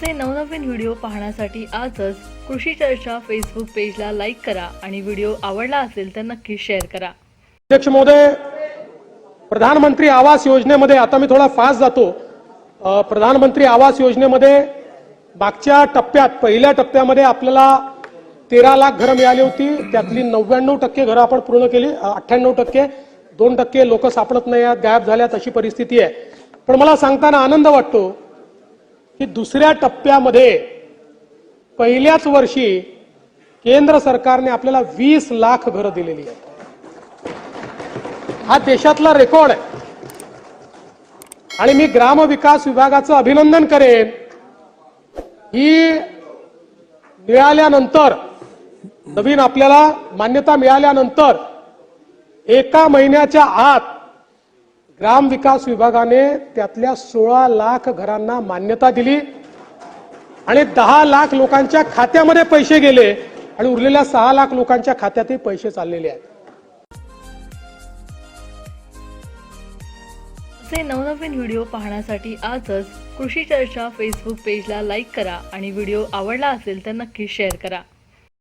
आमचे नवनवीन व्हिडिओ पाहण्यासाठी आजच कृषी चर्चा फेसबुक पेजला लाईक करा आणि व्हिडिओ आवडला असेल तर नक्की शेअर करा. अध्यक्ष महोदय प्रधानमंत्री आवास योजनेमध्ये आता मी थोडा फास्ट जातो. प्रधानमंत्री आवास योजनेमध्ये मागच्या टप्प्यात पहिल्या टप्प्यामध्ये आपल्याला तेरा लाख घरं मिळाली होती. त्यातली नव्याण्णव टक्के घरं आपण पूर्ण केली. अठ्ठ्याण्णव टक्के दोन टक्के लोक सापडत नाही आहेत गायब झाल्यात अशी परिस्थिती आहे. पण मला सांगताना आनंद वाटतो की दुसऱ्या टप्प्यामध्ये पहिल्याच वर्षी केंद्र सरकारने आपल्याला वीस लाख घरं दिलेली आहेत. हा देशातला रेकॉर्ड आहे. आणि मी ग्रामविकास विभागाचं अभिनंदन करेन. ही मिळाल्यानंतर नवीन आपल्याला मान्यता मिळाल्यानंतर एका महिन्याच्या आत ग्रामविकास विभागाने त्यातल्या सोळा लाख घरांना मान्यता दिली आणि दहा लाख लोकांच्या खात्यामध्ये पैसे गेले आणि उरलेल्या सहा लाख लोकांच्या खात्यातही पैसे चाललेले आहेत. असे नवनवीन व्हिडिओ पाहण्यासाठी आजच कृषी चर्चा फेसबुक पेजला लाईक करा आणि व्हिडिओ आवडला असेल तर नक्की शेअर करा.